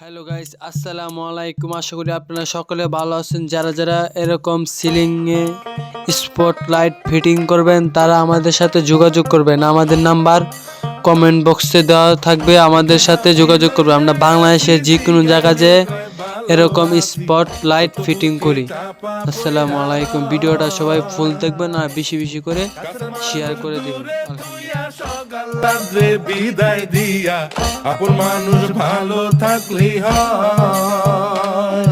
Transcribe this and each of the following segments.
Hello guys আসসালামু আলাইকুম আশা করি আপনারা সকলে ভালো আছেন। যারা যারা এরকম সিলিংয়ে স্পট লাইট ফিটিং করবেন, তারা আমাদের সাথে যোগাযোগ করবেন। আমাদের নাম্বার কমেন্ট বক্সে দেওয়া থাকবে। আমাদের সাথে যোগাযোগ করবে। আমরা বাংলাদেশের যে কোনো জায়গায় যে এরকম স্পট লাইট ফিটিং করি। আসসালামু আলাইকুম। ভিডিওটা সবাই ফুল দেখবেন আর বেশি বেশি করে শেয়ার করে দেবেন। রাত্রে বিদায় দিয়া আপন মানুষ ভালো থাকলেই হয়।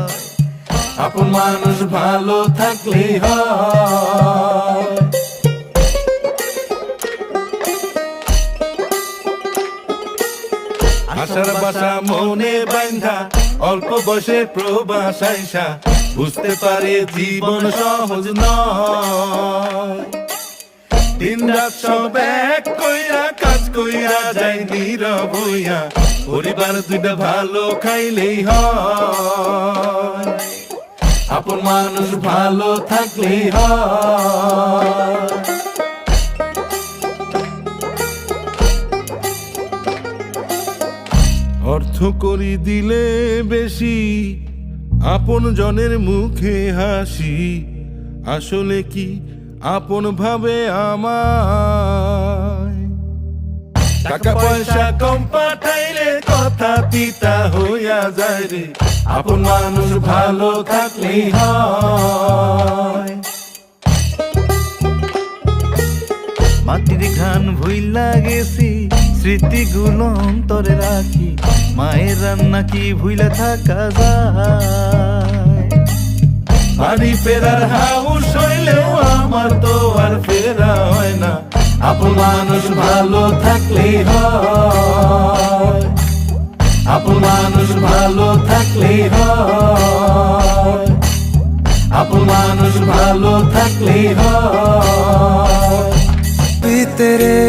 আপন মানুষ ভালো থাকলেই হয়। আশার বাসা মনে অল্প প্রবাস আইসা, বুঝতে পারে জীবন সহজ নয়। দিন রাত সব এক কইরা যাই পরিবার দুইটা ভালো খাইলেই হয়। আপন মানুষ ভালো থাকলেই হয়। অর্থ করি দিলে বেশি, আপন জনের মুখে হাসি। আসলে কি আপন ভাবে আমায় টাকা পয়সা কম পাঠাইলে কথা পিতা হইয়া যায় রে। আপন মানুষ ভালো থাকলেই হয়। মাটির ঘান ভুইলা গেছি, স্মৃতিগুলো অন্তরে রাখি, মায়ের রান্না কি ভুইলা থাকা যায়? বাড়ি ফেরার হাউস হইলেও আমার তো আর ফেরা হয় না। আপন মানুষ ভালো থাকলেই হয় আপন মানুষ ভালো থাকলেই হয় আপন মানুষ ভালো থাকলেই হয় भी तेरे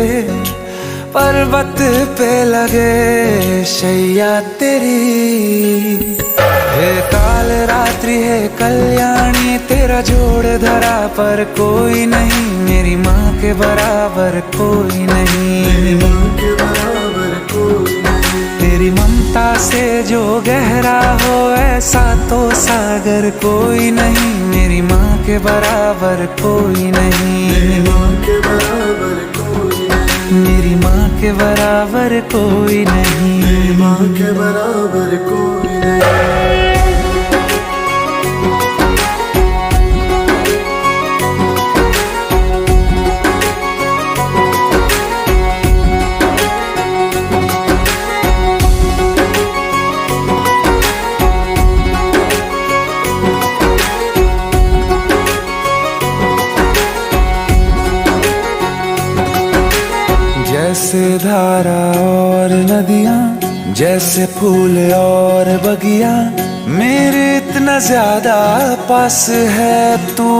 पर्वत पे लगे शैया तेरी है काल रात्रि है कल्याणी तेरा जोड़ धरा पर कोई नहीं मेरी माँ के बराबर कोई नहीं। मेरी माँ के बराबर कोई नहीं। तेरी ममता से जो गहरा हो ऐसा तो सागर कोई नहीं। मेरी माँ के बराबर कोई नहीं। मेरी माँ के बराबर कोई नहीं। जैसे धारा और नदियाँ जैसे फूल और बगिया मेरे इतना ज़्यादा पास है तू।